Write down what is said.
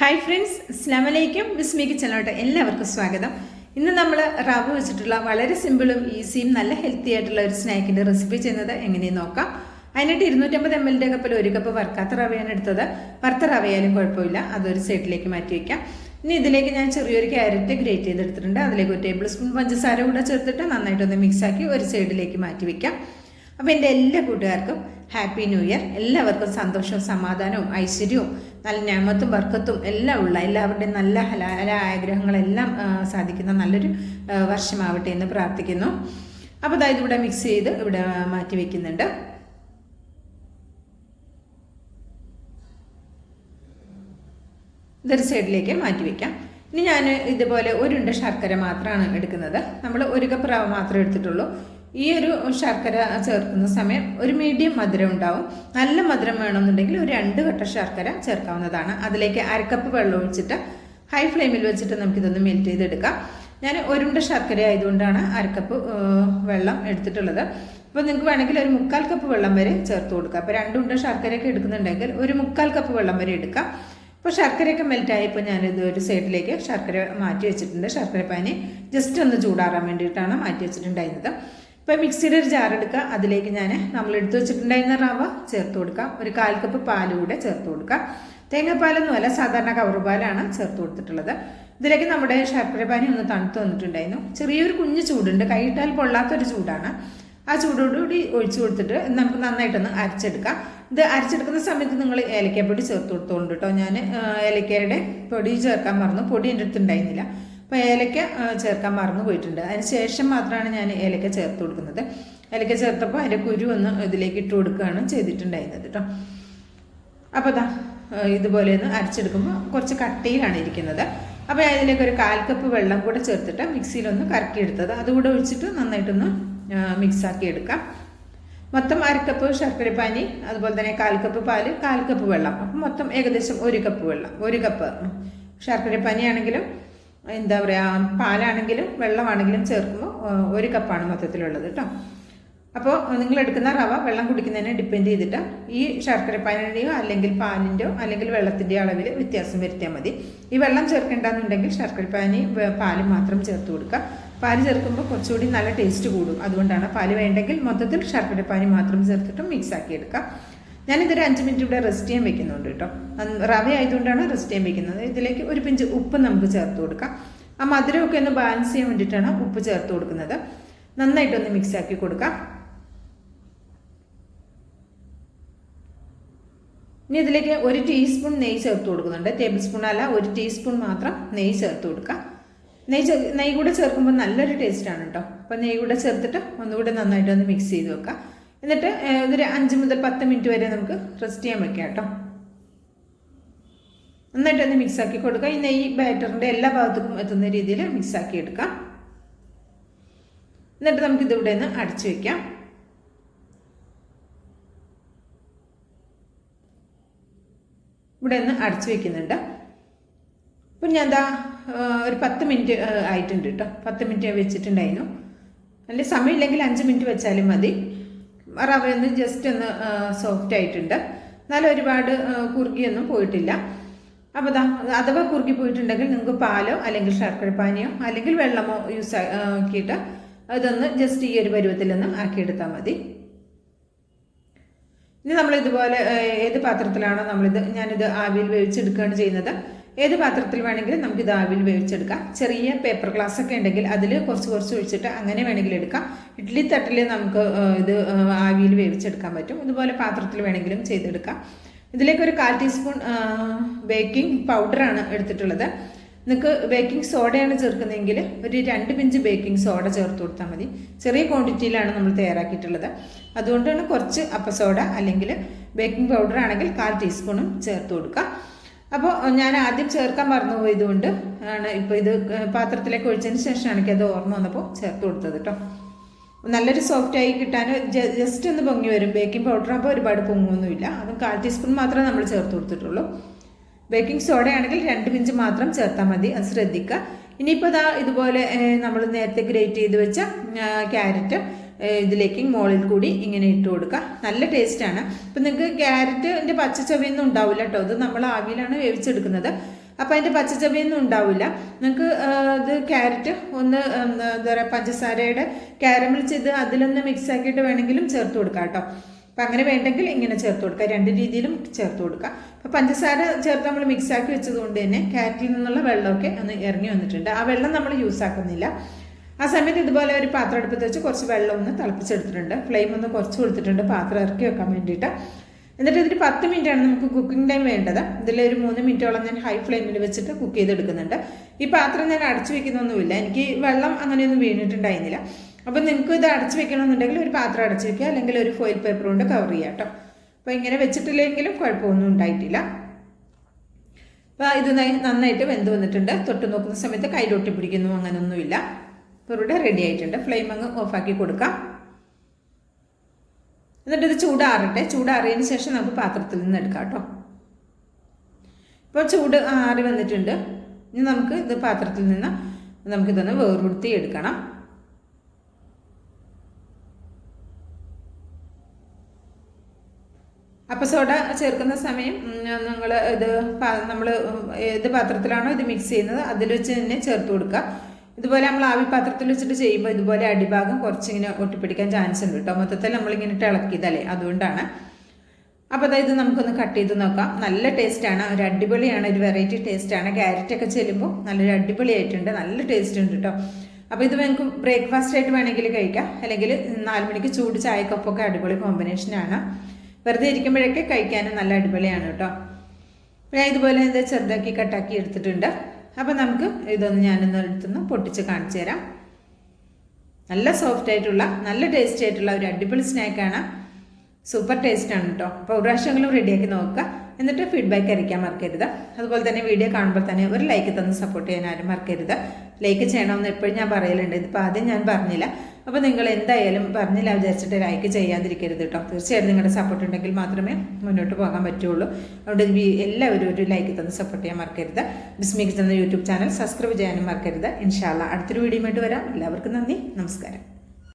Hi friends സ്ലാമലേക്കും Vismi കിച്ചണിലോട്ട് എല്ലാവർക്കും സ്വാഗതം. ഇന്ന് നമ്മൾ റവ വെച്ചിട്ടുള്ള വളരെ സിമ്പിളും ഈസിയും നല്ല ഹെൽത്തി ആയിട്ടുള്ള ഒരു സ്നാക്കിന്റെ റെസിപ്പി ചെയ്യുന്നത് എങ്ങനെയെന്ന് നോക്കാം. അതിനായിട്ട് ഇരുന്നൂറ്റമ്പത് എം എല്ലിന്റെ കപ്പിൽ ഒരു കപ്പ് വറുക്കാത്ത റവയാണ് എടുത്തത്. വറുത്ത റവയാലും കുഴപ്പമില്ല. അതൊരു സൈഡിലേക്ക് മാറ്റി വയ്ക്കാം ഇനി ഇതിലേക്ക് ഞാൻ ചെറിയൊരു ക്യാരറ്റ് ഗ്രേറ്റ് ചെയ്തെടുത്തിട്ടുണ്ട്. അതിലേക്ക് ഒരു ടേബിൾ സ്പൂൺ പഞ്ചസാര കൂടെ ചേർത്തിട്ട് നന്നായിട്ടൊന്ന് മിക്സാക്കി ഒരു സൈഡിലേക്ക് മാറ്റി വയ്ക്കാം അപ്പോൾ എന്റെ എല്ലാ കൂട്ടുകാർക്കും ഹാപ്പി ന്യൂ ഇയർ. എല്ലാവർക്കും സന്തോഷവും സമാധാനവും ഐശ്വര്യവും നല്ല ഞാമത്തും വർക്കത്തും എല്ലാം ഉള്ള എല്ലാവരുടെയും നല്ല ഹലാല ആഗ്രഹങ്ങളെല്ലാം സാധിക്കുന്ന നല്ലൊരു വർഷമാവട്ടെ എന്ന് പ്രാർത്ഥിക്കുന്നു. അപ്പോൾ അതായത് ഇവിടെ മിക്സ് ചെയ്ത് ഇവിടെ മാറ്റി വയ്ക്കുന്നുണ്ട് ഇതൊരു സൈഡിലേക്ക് മാറ്റി വയ്ക്കാം ഇനി ഞാൻ ഇതുപോലെ ഒരുണ്ട ശർക്കര മാത്രമാണ് എടുക്കുന്നത്. നമ്മൾ ഒരു കപ്പ് റവ മാത്രമേ എടുത്തിട്ടുള്ളൂ. ഈ ഒരു ശർക്കര ചേർക്കുന്ന സമയം ഒരു മീഡിയം മധുരം ഉണ്ടാവും. നല്ല മധുരം വേണമെന്നുണ്ടെങ്കിൽ ഒരു രണ്ട് കട്ട ശർക്കര ചേർക്കാവുന്നതാണ്. അതിലേക്ക് അരക്കപ്പ് വെള്ളം ഒഴിച്ചിട്ട് ഹൈ ഫ്ലെയിമിൽ വെച്ചിട്ട് നമുക്കിതൊന്ന് മെൽറ്റ് ചെയ്തെടുക്കാം. ഞാൻ ഒരുണ്ട ശർക്കര ആയതുകൊണ്ടാണ് അരക്കപ്പ് വെള്ളം എടുത്തിട്ടുള്ളത്. അപ്പോൾ നിങ്ങൾക്ക് വേണമെങ്കിൽ ഒരു മുക്കാൽ കപ്പ് വെള്ളം വരെ ചേർത്ത് കൊടുക്കാം. അപ്പോൾ രണ്ടുണ്ട ശർക്കരയൊക്കെ എടുക്കുന്നുണ്ടെങ്കിൽ ഒരു മുക്കാൽ കപ്പ് വെള്ളം വരെ എടുക്കാം. ഇപ്പോൾ ശർക്കരയൊക്കെ മെൽറ്റ് ആയപ്പോൾ ഞാനിത് ഒരു സൈഡിലേക്ക് ശർക്കര മാറ്റി വെച്ചിട്ടുണ്ട്. ശർക്കര പാനി ജസ്റ്റ് ഒന്ന് ചൂടാറാൻ വേണ്ടിയിട്ടാണ് മാറ്റി വെച്ചിട്ടുണ്ടായിരുന്നത്. ഇപ്പോൾ മിക്സിയുടെ ഒരു ജാർ എടുക്കുക. അതിലേക്ക് ഞാൻ നമ്മൾ എടുത്തു വെച്ചിട്ടുണ്ടായിരുന്ന റവ ചേർത്ത് കൊടുക്കാം. ഒരു കാൽ കപ്പ് പാൽ കൂടെ ചേർത്ത് കൊടുക്കാം. തേങ്ങാപ്പാലൊന്നുമല്ല സാധാരണ കവറുപാലാണ് ചേർത്ത് കൊടുത്തിട്ടുള്ളത്. ഇതിലേക്ക് നമ്മുടെ ശർക്കര പാനി ഒന്ന് തണുത്ത് വന്നിട്ടുണ്ടായിരുന്നു. ചെറിയൊരു കുഞ്ഞ് ചൂടുണ്ട്. കൈയിട്ടാൽ പൊള്ളാത്തൊരു ചൂടാണ്. ആ ചൂടോടുകൂടി ഒഴിച്ചു കൊടുത്തിട്ട് നമുക്ക് നന്നായിട്ടൊന്ന് അരച്ചെടുക്കാം. ഇത് അരച്ചെടുക്കുന്ന സമയത്ത് നിങ്ങൾ ഏലക്കാപ്പൊടി ചേർത്ത് കൊടുത്തോണ്ട് കേട്ടോ. ഞാൻ ഏലക്കയുടെ പൊടി ചേർക്കാൻ മറന്നു. പൊടി എന്റെ അടുത്ത് ഉണ്ടായിരുന്നില്ല. അപ്പോൾ ഏലക്ക ചേർക്കാൻ മറന്നു പോയിട്ടുണ്ട്. അതിന് ശേഷം മാത്രമാണ് ഞാൻ ഏലക്ക ചേർത്ത് കൊടുക്കുന്നത്. ഏലക്ക ചേർത്തപ്പോൾ അതിന്റെ കുരു ഒന്ന് ഇതിലേക്ക് ഇട്ട് കൊടുക്കുകയാണ് ചെയ്തിട്ടുണ്ടായിരുന്നത് കേട്ടോ അപ്പോൾ ദാ ഇതുപോലെ ഒന്ന് അരച്ചെടുക്കുമ്പോൾ കുറച്ച് കട്ടിയിലാണ് ഇരിക്കുന്നത്. അപ്പോൾ അതിലേക്ക് ഒരു കാൽ കപ്പ് വെള്ളം കൂടെ ചേർത്തിട്ട് മിക്സിയിലൊന്ന് കറക്കിയെടുത്തത്. അതുകൂടെ ഒഴിച്ചിട്ട് നന്നായിട്ടൊന്ന് മിക്സാക്കി എടുക്കാം. മൊത്തം അരക്കപ്പ് ശർക്കരപ്പാനി അതുപോലെ തന്നെ കാൽ കപ്പ് പാൽ കാൽ കപ്പ് വെള്ളം. അപ്പം മൊത്തം ഏകദേശം ഒരു കപ്പ് വെള്ളം ഒരു കപ്പ് ശർക്കരപ്പാനി ആണെങ്കിലും എന്താ പറയുക പാലാണെങ്കിലും വെള്ളമാണെങ്കിലും ചേർക്കുമ്പോൾ ഒരു കപ്പാണ് മൊത്തത്തിലുള്ളത് കേട്ടോ അപ്പോൾ നിങ്ങൾ എടുക്കുന്ന റവ വെള്ളം കുടിക്കുന്നതിനെ ഡിപ്പെൻഡ് ചെയ്തിട്ട് ഈ ശർക്കരപ്പാനിന്റെയോ അല്ലെങ്കിൽ പാലിന്റെയോ അല്ലെങ്കിൽ വെള്ളത്തിന്റെയോ അളവിൽ വ്യത്യാസം വരുത്തിയാൽ മതി. ഈ വെള്ളം ചേർക്കേണ്ടെന്നുണ്ടെങ്കിൽ ശർക്കരപ്പാനി പാൽ മാത്രം ചേർത്ത് കൊടുക്കുക പാൽ ചേർക്കുമ്പോൾ കുറച്ചുകൂടി നല്ല ടേസ്റ്റ് കൂടും. അതുകൊണ്ടാണ് പാൽ വേണ്ടെങ്കിൽ മൊത്തത്തിൽ ശർക്കരപ്പാനി മാത്രം ചേർത്തിട്ട് മിക്സ് ആക്കി എടുക്കാം. ഞാനിതൊരു അഞ്ച് മിനിറ്റ് ഇവിടെ റെസ്റ്റ് ചെയ്യാൻ വെക്കുന്നുണ്ട് കേട്ടോ. റവ ആയതുകൊണ്ടാണ് റെസ്റ്റ് ചെയ്യാൻ വെക്കുന്നത്. ഇതിലേക്ക് ഒരു പിഞ്ച് ഉപ്പ് നമുക്ക് ചേർത്ത് കൊടുക്കാം. ആ മധുരമൊക്കെ ഒന്ന് ബാലൻസ് ചെയ്യാൻ വേണ്ടിയിട്ടാണ് ഉപ്പ് ചേർത്ത് കൊടുക്കുന്നത്. നന്നായിട്ടൊന്ന് മിക്സ് ആക്കി കൊടുക്കാം. ഇനി ഇതിലേക്ക് ഒരു ടീസ്പൂൺ നെയ്യ് ചേർത്ത് കൊടുക്കുന്നുണ്ട്. ടേബിൾ സ്പൂൺ അല്ല ഒരു ടീസ്പൂൺ മാത്രം നെയ്യ് ചേർത്ത് കൊടുക്കാം. നെയ്യ് നെയ്യ് കൂടെ ചേർക്കുമ്പോൾ നല്ലൊരു ടേസ്റ്റാണ് കേട്ടോ. അപ്പോൾ നെയ്യ് കൂടെ ചേർത്തിട്ട് ഒന്നുകൂടെ നന്നായിട്ടൊന്ന് മിക്സ് ചെയ്ത് വെക്കാം. എന്നിട്ട് ഇതൊരു അഞ്ച് മുതൽ പത്ത് മിനിറ്റ് വരെ നമുക്ക് റെസ്റ്റ് ചെയ്യാൻ വെക്കാം കേട്ടോ. നന്നായിട്ട് ഒന്ന് മിക്സ് ആക്കി കൊടുക്കുക. ഈ ബാറ്ററിന്റെ എല്ലാ ഭാഗത്തേക്കും എത്തുന്ന രീതിയിൽ മിക്സ് ആക്കി എടുക്കാം. എന്നിട്ട് നമുക്ക് ഇതിവിടെ നിന്ന് അടച്ചു വയ്ക്കാം ഇവിടെ നിന്ന് അടച്ചു വയ്ക്കുന്നുണ്ട് അപ്പം ഞാൻ എന്താ ഒരു പത്ത് മിനിറ്റ് ആയിട്ടുണ്ട് കേട്ടോ. പത്ത് മിനിറ്റ് വെച്ചിട്ടുണ്ടായിരുന്നു. അല്ലെങ്കിൽ സമയമില്ലെങ്കിൽ അഞ്ച് മിനിറ്റ് വെച്ചാലും മതി. റവ ഒന്ന് ജസ്റ്റ് ഒന്ന് സോഫ്റ്റ് ആയിട്ടുണ്ട്. എന്നാലും ഒരുപാട് കുറുകിയൊന്നും പോയിട്ടില്ല. അപ്പോൾ ദാ അഥവാ കുറുകി പോയിട്ടുണ്ടെങ്കിൽ നിങ്ങൾക്ക് പാലോ അല്ലെങ്കിൽ ശർക്കര പാനിയോ അല്ലെങ്കിൽ വെള്ളമോ യൂസ് ആക്കിയിട്ട് അതൊന്ന് ജസ്റ്റ് ഈ ഒരു പരുവത്തിലൊന്ന് ആക്കിയെടുത്താൽ മതി. ഇനി നമ്മൾ ഇതുപോലെ ഏത് പാത്രത്തിലാണോ നമ്മളിത് ഞാനിത് ആവിയിൽ വേവിച്ചെടുക്കുകയാണ് ചെയ്യുന്നത്. ഏത് പാത്രത്തിൽ വേണമെങ്കിലും നമുക്ക് ഇത് ആവിയിൽ വേവിച്ചെടുക്കാം. ചെറിയ പേപ്പർ ഗ്ലാസ് ഒക്കെ ഉണ്ടെങ്കിൽ അതിൽ കുറച്ച് കുറച്ച് ഒഴിച്ചിട്ട് അങ്ങനെ വേണമെങ്കിൽ എടുക്കാം. ഇഡ്ഡലി തട്ടിൽ നമുക്ക് ഇത് ആവിയിൽ വേവിച്ചെടുക്കാൻ പറ്റും. ഇതുപോലെ പാത്രത്തിൽ വേണമെങ്കിലും ചെയ്തെടുക്കാം. ഇതിലേക്ക് ഒരു കാൽ ടീസ്പൂൺ ബേക്കിംഗ് പൗഡറാണ് എടുത്തിട്ടുള്ളത്. നിങ്ങൾക്ക് ബേക്കിംഗ് സോഡയാണ് ചേർക്കുന്നതെങ്കിൽ ഒരു രണ്ട് പിഞ്ച് ബേക്കിംഗ് സോഡ ചേർത്ത് കൊടുത്താൽ മതി. ചെറിയ ക്വാണ്ടിറ്റിയിലാണ് നമ്മൾ തയ്യാറാക്കിയിട്ടുള്ളത്. അതുകൊണ്ടാണ് കുറച്ച് അപ്പസോഡ അല്ലെങ്കിൽ ബേക്കിംഗ് പൗഡർ ആണെങ്കിൽ കാൽ ടീസ്പൂണും ചേർത്ത് കൊടുക്കുക. അപ്പോൾ ഞാൻ ആദ്യം ചേർക്കാൻ മറന്നു പോയതുകൊണ്ട് ആണ് ഇപ്പോൾ ഇത് പാത്രത്തിലേക്ക് ഒഴിച്ചതിന് ശേഷമാണ് എനിക്കത് ഓർമ്മ വന്നപ്പോൾ ചേർത്ത് കൊടുത്തത് കേട്ടോ നല്ലൊരു സോഫ്റ്റ് ആയി കിട്ടാൻ ജസ്റ്റ് ഒന്ന് പൊങ്ങി വരും. ബേക്കിംഗ് പൗഡർ ആകുമ്പോൾ ഒരുപാട് പൊങ്ങൊന്നുമില്ല അതും കാൽ ടീസ്പൂൺ മാത്രമേ നമ്മൾ ചേർത്ത് കൊടുത്തിട്ടുള്ളൂ. ബേക്കിംഗ് സോഡ ആണെങ്കിൽ രണ്ട് പിഞ്ച് മാത്രം ചേർത്താൽ മതി. അത് ശ്രദ്ധിക്കുക ഇനിയിപ്പോൾ ദാ ഇതുപോലെ നമ്മൾ നേരത്തെ ഗ്രേറ്റ് ചെയ്ത് വെച്ച ക്യാരറ്റ് ഇതിലേക്ക് മുകളിൽ കൂടി ഇങ്ങനെ ഇട്ട് കൊടുക്കുക നല്ല ടേസ്റ്റാണ് ഇപ്പം നിങ്ങൾക്ക് ക്യാരറ്റിന്റെ പച്ച ചൊവയൊന്നും ഉണ്ടാവില്ല കേട്ടോ ഇത് നമ്മൾ ആവിയിലാണ് വേവിച്ചെടുക്കുന്നത്. അപ്പോൾ അതിന്റെ പച്ചച്ചവയൊന്നും ഉണ്ടാവില്ല. നിങ്ങൾക്ക് ഇത് ക്യാരറ്റ് ഒന്ന് എന്താ പറയുക പഞ്ചസാരയുടെ കാരമൽ ചെയ്ത് അതിലൊന്ന് മിക്സ് ആക്കിയിട്ട് വേണമെങ്കിലും ചേർത്ത് കൊടുക്കാം കേട്ടോ അപ്പം അങ്ങനെ വേണ്ടെങ്കിൽ ഇങ്ങനെ ചേർത്ത് കൊടുക്കുക രണ്ട് രീതിയിലും ചേർത്ത് കൊടുക്കുക അപ്പോൾ പഞ്ചസാര ചേർത്ത് നമ്മൾ മിക്സ് ആക്കി വെച്ചത് കൊണ്ട് തന്നെ ക്യാരറ്റിൽ നിന്നുള്ള വെള്ളമൊക്കെ ഒന്ന് ഇറങ്ങി വന്നിട്ടുണ്ട്. ആ വെള്ളം നമ്മൾ യൂസ് ആക്കുന്നില്ല. ആ സമയത്ത് ഇതുപോലെ ഒരു പാത്രം അടുപ്പത്ത് വെച്ച് കുറച്ച് വെള്ളം ഒന്ന് തിളപ്പിച്ചെടുത്തിട്ടുണ്ട്. ഫ്ലെയിം ഒന്ന് കുറച്ച് കൊടുത്തിട്ടുണ്ട്. പാത്രം ഇറക്കി വെക്കാൻ വേണ്ടിയിട്ട്. എന്നിട്ട് ഇതിൽ പത്ത് മിനിറ്റാണ് നമുക്ക് കുക്കിംഗ് ടൈം വേണ്ടത്. ഇതിലൊരു മൂന്ന് മിനിറ്റോളം ഞാൻ ഹൈ ഫ്ലെയിമിൽ വെച്ചിട്ട് കുക്ക് ചെയ്തെടുക്കുന്നുണ്ട്. ഈ പാത്രം ഞാൻ അടച്ചു വെക്കുന്നൊന്നുമില്ല. എനിക്ക് വെള്ളം അങ്ങനെയൊന്നും വീണിട്ടുണ്ടായിരുന്നില്ല. അപ്പം നിങ്ങൾക്ക് ഇത് അടച്ചു വെക്കണമെന്നുണ്ടെങ്കിൽ ഒരു പാത്രം അടച്ചു വെക്കുക. അല്ലെങ്കിൽ ഒരു ഫോയിൽ പേപ്പർ കൊണ്ട് കവർ ചെയ്യുക കേട്ടോ. അപ്പോൾ ഇങ്ങനെ വെച്ചിട്ടില്ലെങ്കിലും കുഴപ്പമൊന്നും ഉണ്ടായിട്ടില്ല. അപ്പോൾ ഇത് നന്നായിട്ട് വെന്ത് വന്നിട്ടുണ്ട്. തൊട്ട് നോക്കുന്ന സമയത്ത് കൈ പിടിക്കുന്നു. അങ്ങനെയൊന്നുമില്ല ഇവിടെ റെഡി ആയിട്ടുണ്ട്. ഫ്ലെയിം അങ്ങ് ഓഫാക്കി കൊടുക്കാം. എന്നിട്ട് ഇത് ചൂടാറട്ടെ. ചൂടാറിയതിന് ശേഷം നമുക്ക് പാത്രത്തിൽ നിന്ന് എടുക്കാം കേട്ടോ. ഇപ്പോൾ ചൂട് ആറി വന്നിട്ടുണ്ട്. ഇനി നമുക്ക് ഇത് പാത്രത്തിൽ നിന്ന് നമുക്കിതൊന്ന് വേർപെടുത്തി എടുക്കണം. അപ്പം സോഡ ചേർക്കുന്ന സമയം നിങ്ങൾ ഇത് നമ്മൾ ഏത് പാത്രത്തിലാണോ ഇത് മിക്സ് ചെയ്യുന്നത് അതിൽ വെച്ച് തന്നെ ചേർത്ത് കൊടുക്കുക ഇതുപോലെ നമ്മൾ ആവി പാത്രത്തിൽ വെച്ചിട്ട് ചെയ്യുമ്പോൾ ഇതുപോലെ അടിഭാഗം കുറച്ചിങ്ങനെ ഒട്ടിപ്പിടിക്കാൻ ചാൻസ് ഉണ്ട് കേട്ടോ മൊത്തത്തിൽ നമ്മളിങ്ങനെ ഇളക്കിയതല്ലേ? അതുകൊണ്ടാണ്. അപ്പോൾ അതായത് നമുക്കൊന്ന് കട്ട് ചെയ്ത് നോക്കാം. നല്ല ടേസ്റ്റാണ് ഒരു അടിപൊളിയാണ്. ഒരു വെറൈറ്റി ടേസ്റ്റാണ് ക്യാരറ്റ് ഒക്കെ ചെല്ലുമ്പോൾ നല്ലൊരു അടിപൊളിയായിട്ടുണ്ട്. നല്ല ടേസ്റ്റ് ഉണ്ട് കേട്ടോ അപ്പോൾ ഇത് നമുക്ക് ബ്രേക്ക്ഫാസ്റ്റ് ആയിട്ട് വേണമെങ്കിൽ കഴിക്കാം. അല്ലെങ്കിൽ നാല് മണിക്ക് ചൂട് ചായക്കൊപ്പൊക്കെ അടിപൊളി കോമ്പിനേഷനാണ് വെറുതെ ഇരിക്കുമ്പോഴൊക്കെ കഴിക്കാനും നല്ല അടിപൊളിയാണ് കേട്ടോ ഞാൻ ഇതുപോലെ ഇത് ചെറുതാക്കി കട്ടാക്കി എടുത്തിട്ടുണ്ട്. അപ്പോൾ നമുക്ക് ഇതൊന്ന് ഞാനൊന്ന് എടുത്തുനിന്ന് പൊട്ടിച്ച് കാണിച്ചു തരാം. നല്ല സോഫ്റ്റ് ആയിട്ടുള്ള നല്ല ടേസ്റ്റി ആയിട്ടുള്ള ഒരു അടിപൊളി സ്നാക്കാണ് സൂപ്പർ ടേസ്റ്റ് ആണ് കേട്ടോ അപ്പോൾ ഒരു പ്രാവശ്യമെങ്കിലും റെഡിയാക്കി നോക്കുക. എന്നിട്ട് ഫീഡ്ബാക്ക് അറിയിക്കാൻ മറക്കരുത്. അതുപോലെ തന്നെ വീഡിയോ കാണുമ്പോൾ തന്നെ ഒരു ലൈക്ക് തന്ന് സപ്പോർട്ട് ചെയ്യാൻ ആരും മറക്കരുത്. ലൈക്ക് ചെയ്യണമെന്ന് എപ്പോഴും ഞാൻ പറയലുണ്ട്. ഇതിപ്പോൾ ആദ്യം ഞാൻ പറഞ്ഞില്ല. അപ്പോൾ നിങ്ങൾ എന്തായാലും പറഞ്ഞില്ല വിചാരിച്ചിട്ട് ലൈക്ക് ചെയ്യാതിരിക്കരുത് കേട്ടോ തീർച്ചയായും നിങ്ങളുടെ സപ്പോർട്ട് ഉണ്ടെങ്കിൽ മാത്രമേ മുന്നോട്ട് പോകാൻ പറ്റുള്ളൂ. അതുകൊണ്ട് എല്ലാവരും ഒരു ലൈക്ക് തന്ന് സപ്പോർട്ട് ചെയ്യാൻ മറക്കരുത്. ബിസ്മിക്സ് എന്ന യൂട്യൂബ് ചാനൽ സബ്സ്ക്രൈബ് ചെയ്യാനും മറക്കരുത്. ഇൻഷാല്ല അടുത്തൊരു വീഡിയോ ആയിട്ട് വരാം. എല്ലാവർക്കും നന്ദി. നമസ്കാരം.